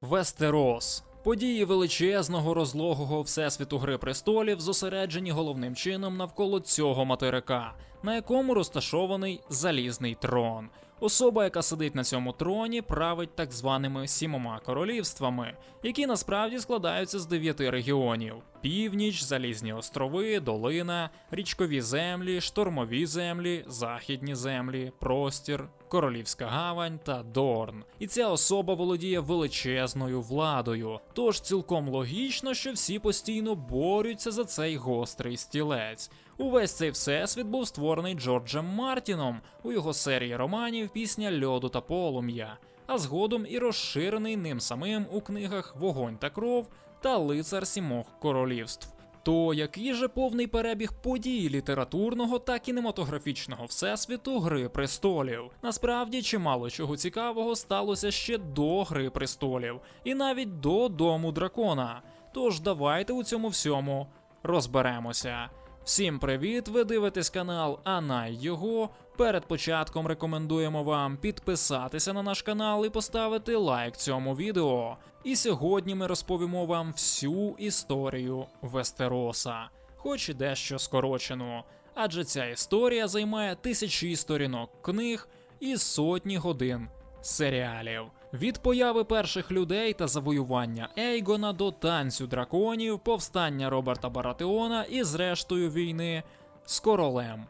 Вестерос. Події величезного розлогого всесвіту Гри престолів зосереджені головним чином навколо цього материка, на якому розташований залізний трон. Особа, яка сидить на цьому троні, править так званими сімома королівствами, які насправді складаються з дев'яти регіонів: північ, залізні острови, долина, річкові землі, штормові землі, західні землі, простір, королівська гавань та Дорн. І ця особа володіє величезною владою. Тож цілком логічно, що всі постійно борються за цей гострий стілець. Увесь цей всесвіт був створений Джорджем Мартіном у його серії романів Пісня льоду та полум'я, а згодом і розширений ним самим у книгах Вогонь та кров та Лицар сімох королівств. То який же повний перебіг подій літературного та кінематографічного всесвіту Гри престолів? Насправді чимало чого цікавого сталося ще до Гри престолів, і навіть до Дому дракона. Тож давайте у цьому всьому розберемося. Всім привіт! Ви дивитесь канал Анай його. Перед початком рекомендуємо вам підписатися на наш канал і поставити лайк цьому відео. І сьогодні ми розповімо вам всю історію Вестероса, хоч і дещо скорочену. Адже ця історія займає тисячі сторінок книг і сотні годин серіалів. Від появи перших людей та завоювання Ейгона до танцю драконів, повстання Роберта Баратеона і зрештою війни з королем.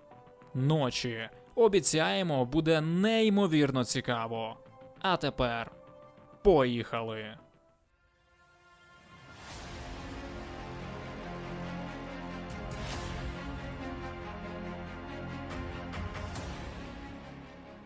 Ночі. Обіцяємо, буде неймовірно цікаво. А тепер поїхали.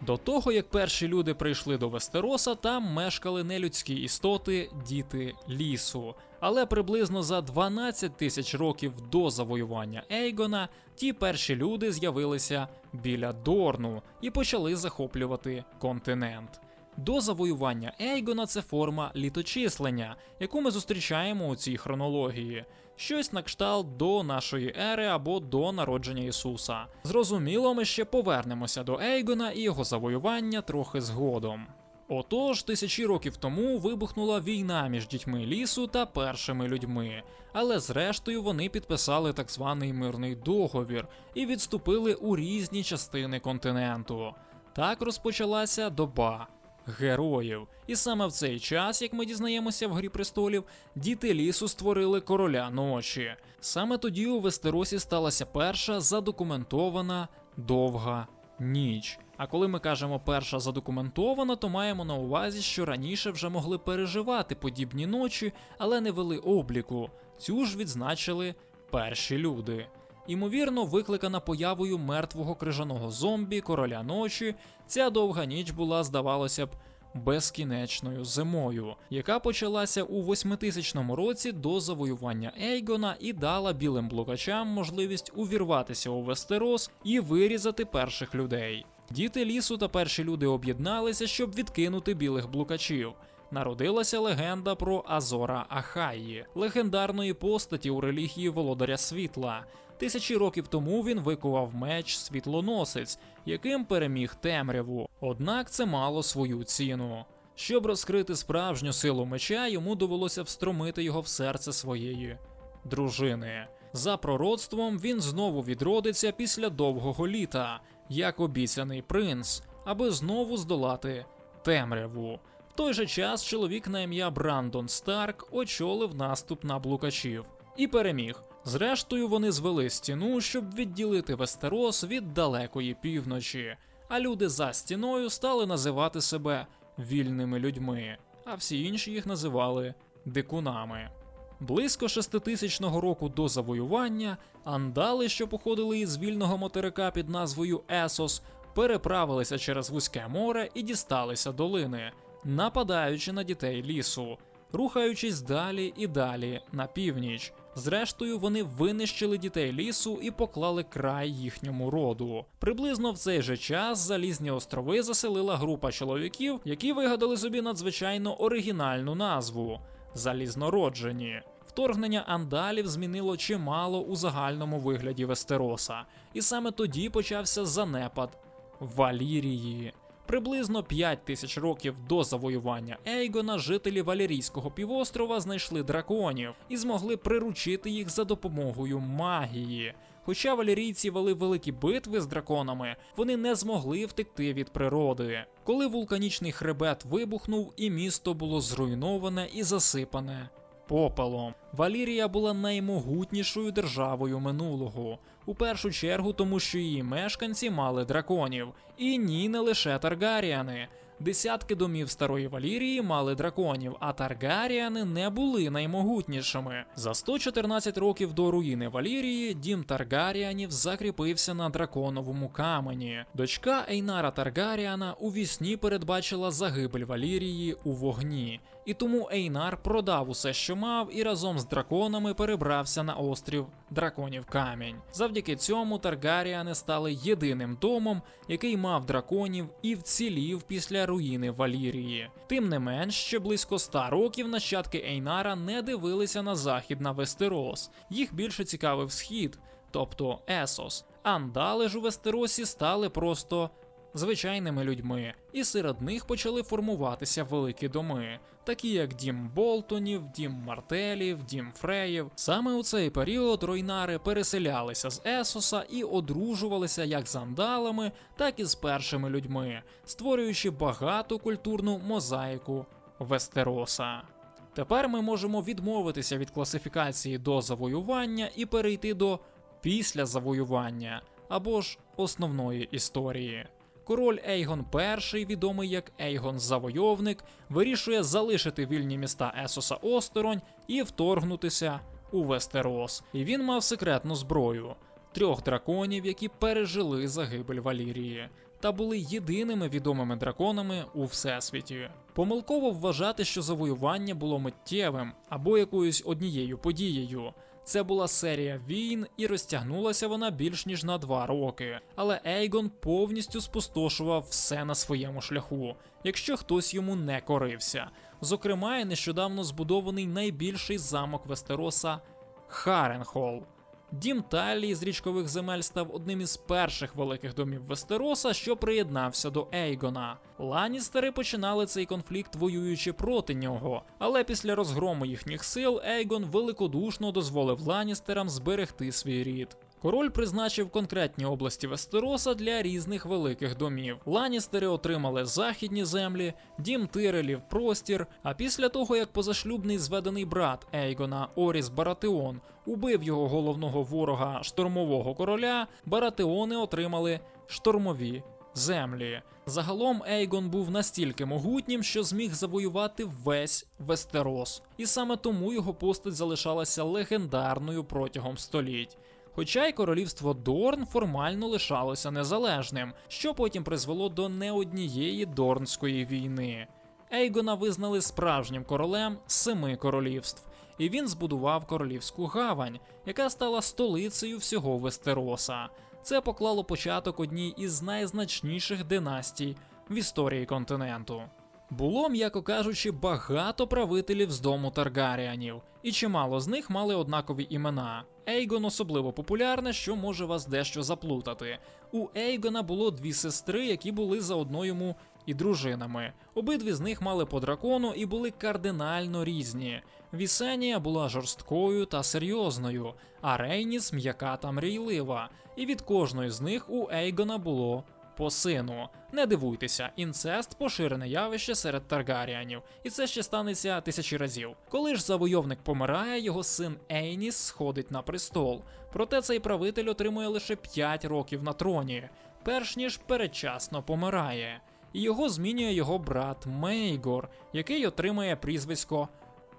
До того, як перші люди прийшли до Вестероса, там мешкали нелюдські істоти, діти лісу. Але приблизно за 12 тисяч років до завоювання Ейгона ті перші люди з'явилися біля Дорну і почали захоплювати континент. До завоювання Ейгона це форма літочислення, яку ми зустрічаємо у цій хронології. Щось на кшталт до нашої ери або до народження Ісуса. Зрозуміло, ми ще повернемося до Ейгона і його завоювання трохи згодом. Отож, тисячі років тому вибухнула війна між дітьми лісу та першими людьми, але зрештою вони підписали так званий мирний договір і відступили у різні частини континенту. Так розпочалася доба героїв. І саме в цей час, як ми дізнаємося в Грі престолів, діти лісу створили короля ночі. Саме тоді у Вестеросі сталася перша задокументована довга ніч. А коли ми кажемо перша задокументована, то маємо на увазі, що раніше вже могли переживати подібні ночі, але не вели обліку. Цю ж відзначили перші люди. Імовірно, викликана появою мертвого крижаного зомбі, короля ночі, ця довга ніч була, здавалося б, безкінечною зимою, яка почалася у 8000 році до завоювання Ейгона і дала білим блукачам можливість увірватися у Вестерос і вирізати перших людей. Діти лісу та перші люди об'єдналися, щоб відкинути білих блукачів. Народилася легенда про Азора Ахаї, легендарної постаті у релігії Володаря Світла. Тисячі років тому він викував меч світлоносець, яким переміг темряву. Однак це мало свою ціну. Щоб розкрити справжню силу меча, йому довелося встромити його в серце своєї дружини. За пророцтвом він знову відродиться після довгого літа, як обіцяний принц, аби знову здолати темряву. В той же час чоловік на ім'я Брандон Старк очолив наступ на блукачів і переміг. Зрештою, вони звели стіну, щоб відділити Вестерос від далекої півночі, а люди за стіною стали називати себе вільними людьми, а всі інші їх називали дикунами. Близько шеститисячного року до завоювання андали, що походили із вільного материка під назвою Есос, переправилися через вузьке море і дісталися долини, нападаючи на дітей лісу, рухаючись далі і далі на північ. Зрештою, вони винищили дітей лісу і поклали край їхньому роду. Приблизно в цей же час залізні острови заселила група чоловіків, які вигадали собі надзвичайно оригінальну назву залізнороджені. Вторгнення андалів змінило чимало у загальному вигляді Вестероса, і саме тоді почався занепад Валірії. Приблизно 5 тисяч років до завоювання Ейгона жителі Валерійського півострова знайшли драконів і змогли приручити їх за допомогою магії. Хоча валерійці вели великі битви з драконами, вони не змогли втекти від природи. Коли вулканічний хребет вибухнув, і місто було зруйноване і засипане попелом. Валірія була наймогутнішою державою минулого. У першу чергу, тому що її мешканці мали драконів, і ні, не лише Таргаріани. Десятки домів старої Валірії мали драконів, а Таргаріани не були наймогутнішими. За 114 років до руїни Валірії дім Таргаріанів закріпився на драконовому камені. Дочка Ейнара Таргаріана у вісні передбачила загибель Валірії у вогні, і тому Ейнар продав усе, що мав, і разом з драконами перебрався на острів Драконів Камінь. Завдяки цьому Таргаріани стали єдиним домом, який мав драконів і вцілів після руїни Валірії. Тим не менш, ще близько ста років нащадки Ейнара не дивилися на захід на Вестерос. Їх більше цікавив схід, тобто Есос. Андали ж у Вестеросі стали просто звичайними людьми, і серед них почали формуватися великі доми, такі як дім Болтонів, дім Мартелів, дім Фреїв. Саме у цей період руйнари переселялися з Есоса і одружувалися як з андалами, так і з першими людьми, створюючи багату культурну мозаїку Вестероса. Тепер ми можемо відмовитися від класифікації до завоювання і перейти до після завоювання або ж основної історії. Король Ейгон І, відомий як Ейгон Завойовник, вирішує залишити вільні міста Есоса осторонь і вторгнутися у Вестерос. І він мав секретну зброю трьох драконів, які пережили загибель Валірії. Та були єдиними відомими драконами у всесвіті. Помилково вважати, що завоювання було миттєвим або якоюсь однією подією. Це була серія війн, і розтягнулася вона більш ніж на два роки. Але Ейгон повністю спустошував все на своєму шляху, якщо хтось йому не корився. Зокрема, і нещодавно збудований найбільший замок Вестероса Харенхол. Дім Талії з річкових земель став одним із перших великих домів Вестероса, що приєднався до Ейгона. Ланістери починали цей конфлікт, воюючи проти нього, але після розгрому їхніх сил Ейгон великодушно дозволив Ланістерам зберегти свій рід. Король призначив конкретні області Вестероса для різних великих домів. Ланістери отримали західні землі, дім Тирелів, простір. А після того, як позашлюбний зведений брат Ейгона Оріс Баратеон убив його головного ворога штормового короля, Баратеони отримали штормові землі. Загалом Ейгон був настільки могутнім, що зміг завоювати весь Вестерос, і саме тому його постать залишалася легендарною протягом століть. Хоча й королівство Дорн формально лишалося незалежним, що потім призвело до не Дорнської війни. Ейгона визнали справжнім королем семи королівств, і він збудував королівську гавань, яка стала столицею всього Вестероса. Це поклало початок одній із найзначніших династій в історії континенту. Було, м'яко кажучи, багато правителів з дому Таргаріанів, і чимало з них мали однакові імена. Ейгон особливо популярне, що може вас дещо заплутати. У Ейгона було дві сестри, які були заодно йому і дружинами. Обидві з них мали по дракону і були кардинально різні. Вісенія була жорсткою та серйозною, а Рейніс м'яка та мрійлива. І від кожної з них у Ейгона було по сину. Не дивуйтеся, інцест поширене явище серед Таргаріанів, і це ще станеться тисячі разів. Коли ж завойовник помирає, його син Ейніс сходить на престол. Проте цей правитель отримує лише 5 років на троні, перш ніж передчасно помирає. І його змінює його брат Мейгор, який отримує прізвисько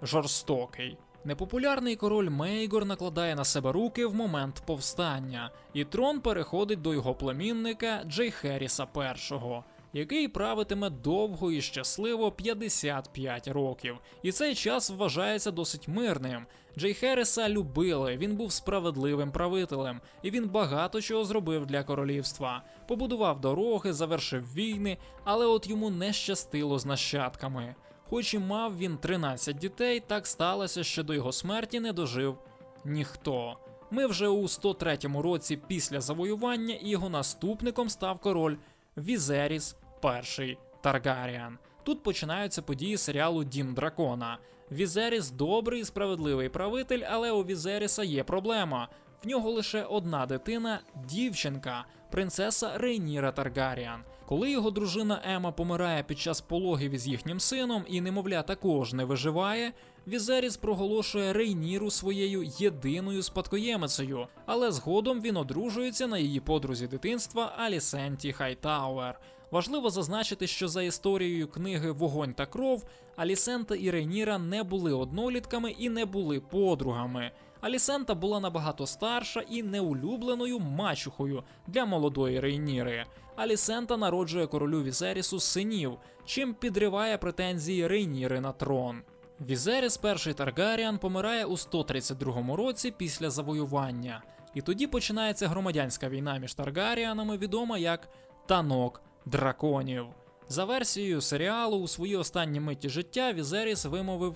Жорстокий. Непопулярний король Мейгор накладає на себе руки в момент повстання, і трон переходить до його племінника Джейхеріса І, який правитиме довго і щасливо 55 років. І цей час вважається досить мирним. Джейхериса любили, він був справедливим правителем, і він багато чого зробив для королівства. Побудував дороги, завершив війни, але от йому не щастило з нащадками. Хоч і мав він 13 дітей, так сталося, що до його смерті не дожив ніхто. Ми вже у 103 році після завоювання і його наступником став король Візеріс перший Таргаріан. Тут починаються події серіалу Дім Дракона. Візеріс добрий і справедливий правитель, але у Візеріса є проблема. В нього лише одна дитина дівчинка, принцеса Рейніра Таргаріан. Коли його дружина Ема помирає під час пологів із їхнім сином, і немовля також не виживає, Візеріс проголошує Рейніру своєю єдиною спадкоємицею, але згодом він одружується на її подрузі дитинства Алісенті Хайтауер. Важливо зазначити, що за історією книги Вогонь та кров Алісента і Рейніра не були однолітками і не були подругами. Алісента була набагато старша і неулюбленою мачухою для молодої Рейніри. Алісента народжує королю Візерісу синів, чим підриває претензії Рейніри на трон. Візеріс перший Таргаріан помирає у 132 році після завоювання, і тоді починається громадянська війна між Таргаріанами, відома як Танок драконів. За версією серіалу, у свої останні миті життя Візеріс вимовив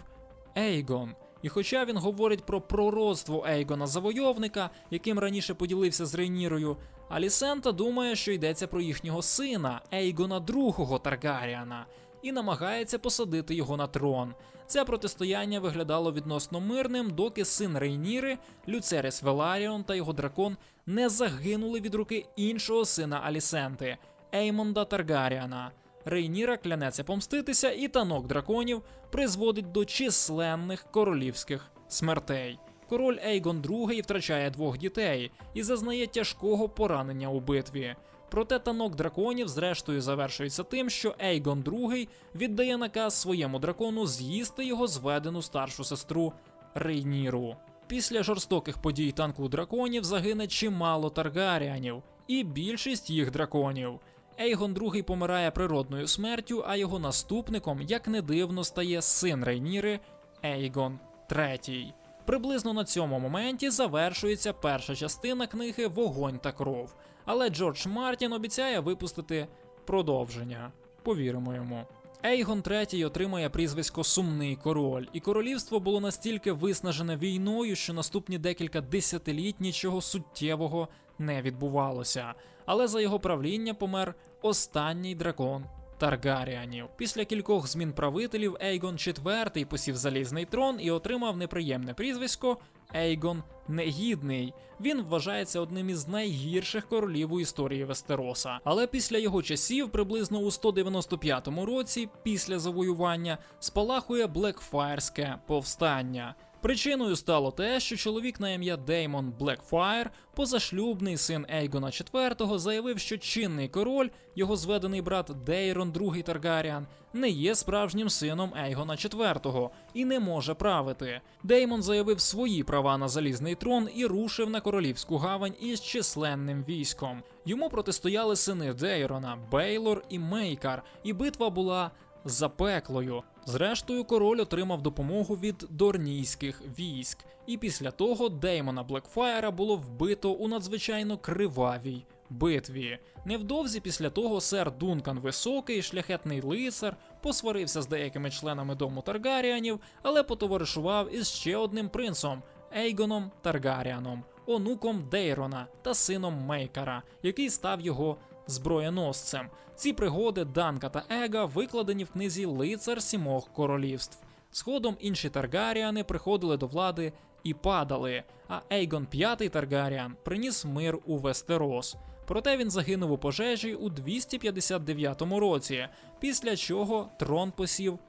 Ейгон. І хоча він говорить про пророцтво Ейгона завойовника, яким раніше поділився з Рейнірою, Алісента думає, що йдеться про їхнього сина, Ейгона II Таргаріана, і намагається посадити його на трон. Це протистояння виглядало відносно мирним, доки син Рейніри, Люцеріс Веларіон та його дракон не загинули від руки іншого сина Алісенти Еймонда Таргаріана. Рейніра клянеться помститися, і танок драконів призводить до численних королівських смертей. Король Ейгон II втрачає двох дітей і зазнає тяжкого поранення у битві. Проте танок драконів зрештою завершується тим, що Ейгон II віддає наказ своєму дракону з'їсти його зведену старшу сестру Рейніру. Після жорстоких подій танку драконів загине чимало таргаріанів, і більшість їх драконів. Ейгон II помирає природною смертю, а його наступником, як не дивно, стає син Рейніри Ейгон III. Приблизно на цьому моменті завершується перша частина книги Вогонь та кров. Але Джордж Мартін обіцяє випустити продовження. Повіримо йому. Ейгон III отримує прізвисько Сумний король, і королівство було настільки виснажене війною, що наступні декілька десятиліть нічого суттєвого не відбувалося. Але за його правління помер останній дракон Таргаріанів. Після кількох змін правителів Ейгон IV посів залізний трон і отримав неприємне прізвисько Ейгон Негідний. Він вважається одним із найгірших королів у історії Вестероса. Але після його часів, приблизно у 195 році, після завоювання, спалахує Блекфаєрське повстання. Причиною стало те, що чоловік на ім'я Деймон Блекфайр, позашлюбний син Ейгона IV, заявив, що чинний король, його зведений брат Дейрон II Таргаріан, не є справжнім сином Ейгона IV і не може правити. Деймон заявив свої права на залізний трон і рушив на королівську гавань із численним військом. Йому протистояли сини Дейрона, Бейлор і Мейкар, і битва була запеклою. Зрештою, король отримав допомогу від дорнійських військ, і після того Деймона Блекфаєра було вбито у надзвичайно кривавій битві. Невдовзі після того сер Дункан Високий, шляхетний лицар, посварився з деякими членами дому Таргаріанів, але потоваришував із ще одним принцом Ейгоном Таргаріаном, онуком Дейрона та сином Мейкара, який став його зброєносцем. Ці пригоди Данка та Ега викладені в книзі Лицар сімох королівств. Згодом інші Таргаріани приходили до влади і падали, а Ейгон V Таргаріан приніс мир у Вестерос. Проте він загинув у пожежі у 259 році, після чого трон посів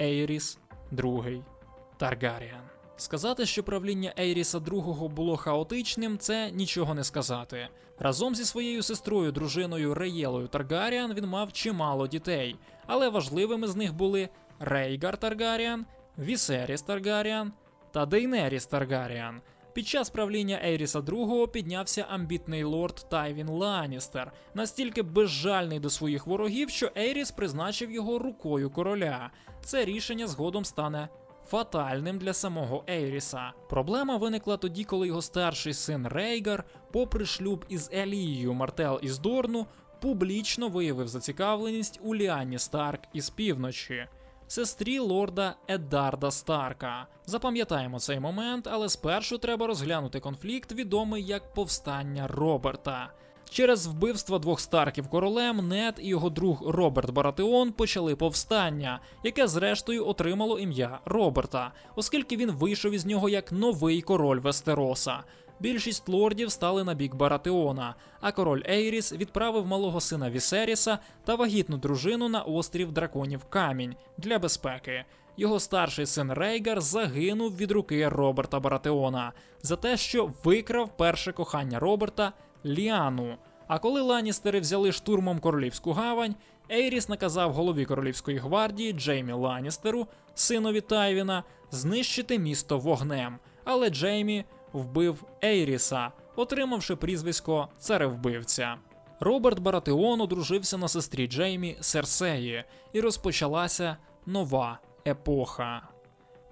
Ейріс II Таргаріан. Сказати, що правління Ейріса II було хаотичним, це нічого не сказати. Разом зі своєю сестрою, дружиною Реєлою Таргаріан він мав чимало дітей, але важливими з них були Рейгар Таргаріан, Вісеріс Таргаріан та Дейнеріс Таргаріан. Під час правління Ейріса II піднявся амбітний лорд Тайвін Ланністер, настільки безжальний до своїх ворогів, що Ейріс призначив його рукою короля. Це рішення згодом стане фатальним для самого Ейріса. Проблема виникла тоді, коли його старший син Рейгар, попри шлюб із Елією Мартел із Дорну, публічно виявив зацікавленість у Ліані Старк із півночі. Сестрі лорда Едарда Старка. Запам'ятаємо цей момент, але спершу треба розглянути конфлікт, відомий як повстання Роберта. Через вбивство двох старків королем Нед і його друг Роберт Баратеон почали повстання, яке зрештою отримало ім'я Роберта, оскільки він вийшов із нього як новий король Вестероса. Більшість лордів стали на бік Баратеона, а король Ейріс відправив малого сина Вісеріса та вагітну дружину на острів Драконів Камінь для безпеки. Його старший син Рейгар загинув від руки Роберта Баратеона за те, що викрав перше кохання Роберта Ліану. А коли Ланністери взяли штурмом королівську гавань, Ейріс наказав голові королівської гвардії Джеймі Ланністеру, синові Тайвіна, знищити місто вогнем. Але Джеймі вбив Ейріса, отримавши прізвисько царевбивця. Роберт Баратеон одружився на сестрі Джеймі Серсеї, і розпочалася нова епоха.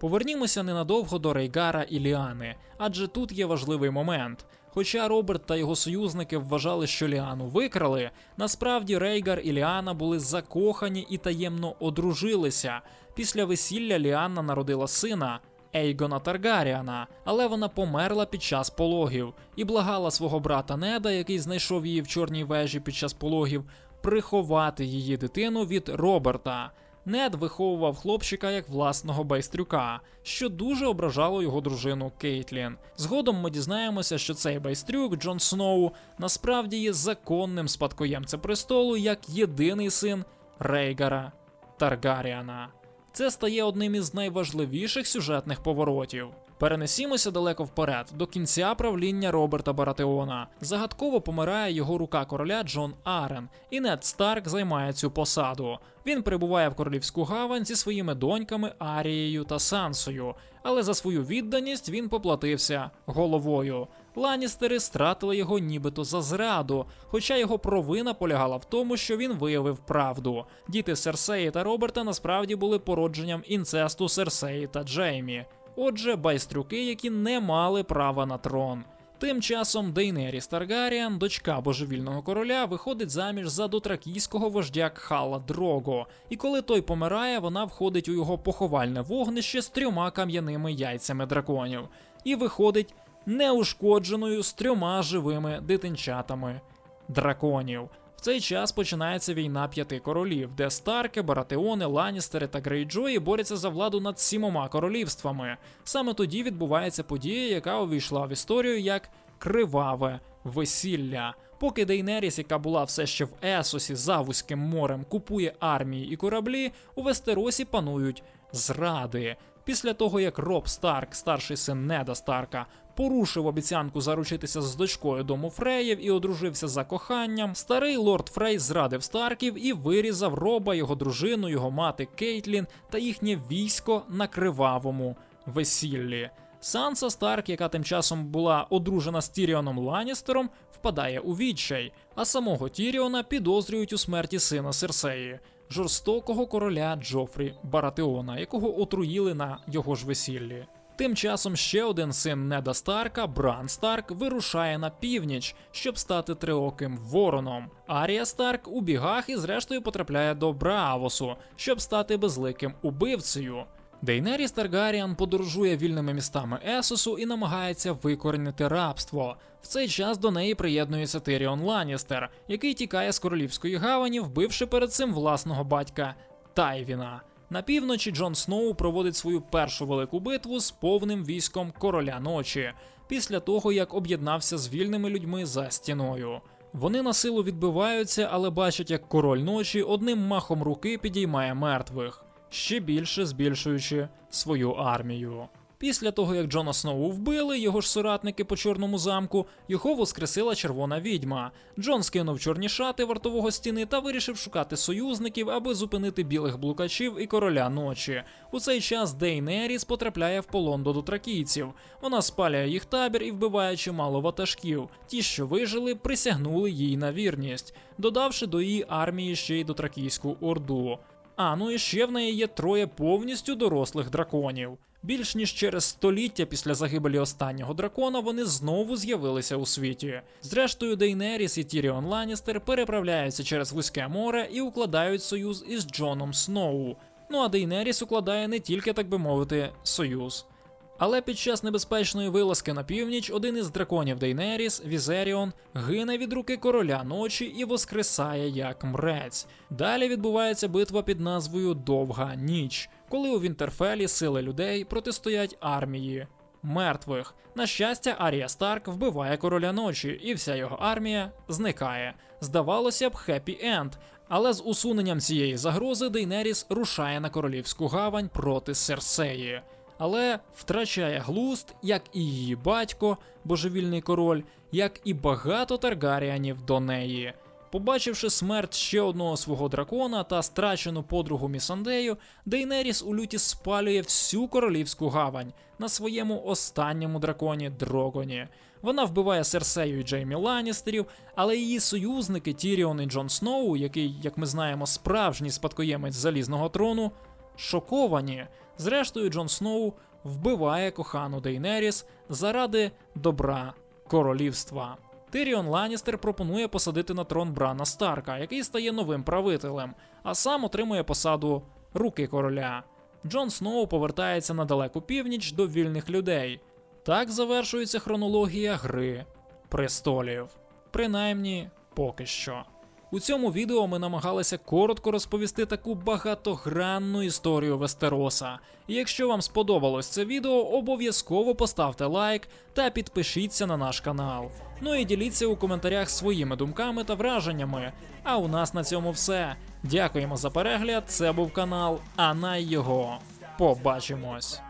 Повернімося ненадовго до Рейгара і Ліани, адже тут є важливий момент. Хоча Роберт та його союзники вважали, що Ліану викрали, насправді Рейгар і Ліана були закохані і таємно одружилися. Після весілля Ліанна народила сина. Ейгона Таргаріана, але вона померла під час пологів і благала свого брата Неда, який знайшов її в чорній вежі під час пологів, приховати її дитину від Роберта. Нед виховував хлопчика як власного байстрюка, що дуже ображало його дружину Кейтлін. Згодом ми дізнаємося, що цей байстрюк Джон Сноу насправді є законним спадкоємцем престолу як єдиний син Рейгара Таргаріана. Це стає одним із найважливіших сюжетних поворотів. Перенесімося далеко вперед, до кінця правління Роберта Баратеона. Загадково помирає його рука короля Джон Арен, і Нед Старк займає цю посаду. Він прибуває в королівську гавань зі своїми доньками Арією та Сансою, але за свою відданість він поплатився головою. Ланністери стратили його нібито за зраду, хоча його провина полягала в тому, що він виявив правду. Діти Серсеї та Роберта насправді були породженням інцесту Серсеї та Джеймі. Отже, байстрюки, які не мали права на трон. Тим часом Дейнеріс Таргаріан, дочка божевільного короля, виходить заміж за дотракійського вождя Кхала Дрого, і коли той помирає, вона входить у його поховальне вогнище з трьома кам'яними яйцями драконів і виходить неушкодженою з трьома живими дитинчатами драконів. Цей час починається війна п'яти королів, де Старки, Баратеони, Ланністери та Грейджої борються за владу над сімома королівствами. Саме тоді відбувається подія, яка увійшла в історію як криваве весілля. Поки Дейнеріс, яка була все ще в Есосі за вузьким морем, купує армії і кораблі, у Вестеросі панують зради. Після того, як Роб Старк, старший син Неда Старка, порушив обіцянку заручитися з дочкою дому Фреїв і одружився за коханням, старий лорд Фрей зрадив Старків і вирізав Роба, його дружину, його мати Кейтлін та їхнє військо на кривавому весіллі. Санса Старк, яка тим часом була одружена з Тіріоном Ланністером, впадає у відчай, а самого Тіріона підозрюють у смерті сина Серсеї, жорстокого короля Джофрі Баратеона, якого отруїли на його ж весіллі. Тим часом ще один син Неда Старка, Бран Старк, вирушає на північ, щоб стати триоким вороном. Арія Старк у бігах і зрештою потрапляє до Браавосу, щоб стати безликим убивцею. Дейнеріс Таргаріан подорожує вільними містами Есосу і намагається викорінити рабство. В цей час до неї приєднується Тиріон Ланністер, який тікає з королівської гавані, вбивши перед цим власного батька Тайвіна. На півночі Джон Сноу проводить свою першу велику битву з повним військом короля ночі, після того як об'єднався з вільними людьми за стіною. Вони на силу відбиваються, але бачать, як король ночі одним махом руки підіймає мертвих, ще більше збільшуючи свою армію. Після того, як Джона Сноу вбили, його ж соратники по чорному замку, його воскресила червона відьма. Джон скинув чорні шати вартового стіни та вирішив шукати союзників, аби зупинити білих блукачів і короля ночі. У цей час Дейнеріс потрапляє в полон до дотракійців. Вона спалює їх табір і вбиває чимало ватажків. Ті, що вижили, присягнули їй на вірність, додавши до її армії ще й дотракійську орду. А ну і ще в неї є троє повністю дорослих драконів. Більш ніж через століття після загибелі останнього дракона вони знову з'явилися у світі. Зрештою, Дейнеріс і Тіріон Ланністер переправляються через вузьке море і укладають союз із Джоном Сноу. Ну а Дейнеріс укладає не тільки, так би мовити, союз. Але під час небезпечної вилазки на північ один із драконів Дейнеріс, Візеріон, гине від руки короля ночі і воскресає як мрець. Далі відбувається битва під назвою Довга ніч, коли у Вінтерфелі сили людей протистоять армії мертвих. На щастя, Арія Старк вбиває короля ночі, і вся його армія зникає. Здавалося б, хеппі енд. Але з усуненням цієї загрози Дейнеріс рушає на королівську гавань проти Серсеї. Але втрачає глузд, як і її батько, божевільний король, як і багато таргаріанів до неї. Побачивши смерть ще одного свого дракона та страчену подругу Місандею, Дейнеріс у люті спалює всю королівську гавань на своєму останньому драконі Дрогоні. Вона вбиває Серсею і Джеймі Ланністерів, але її союзники Тіріон і Джон Сноу, який, як ми знаємо, справжній спадкоємець залізного трону, шоковані. Зрештою, Джон Сноу вбиває кохану Дейнеріс заради добра королівства. Тиріон Ланністер пропонує посадити на трон Брана Старка, який стає новим правителем, а сам отримує посаду руки короля. Джон Сноу повертається на далеку північ до вільних людей. Так завершується хронологія гри престолів. Принаймні, поки що. У цьому відео ми намагалися коротко розповісти таку багатогранну історію Вестероса. Якщо вам сподобалось це відео, обов'язково поставте лайк та підпишіться на наш канал. Ну і діліться у коментарях своїми думками та враженнями. А у нас на цьому все. Дякуємо за перегляд. Це був канал Анай його. Побачимось.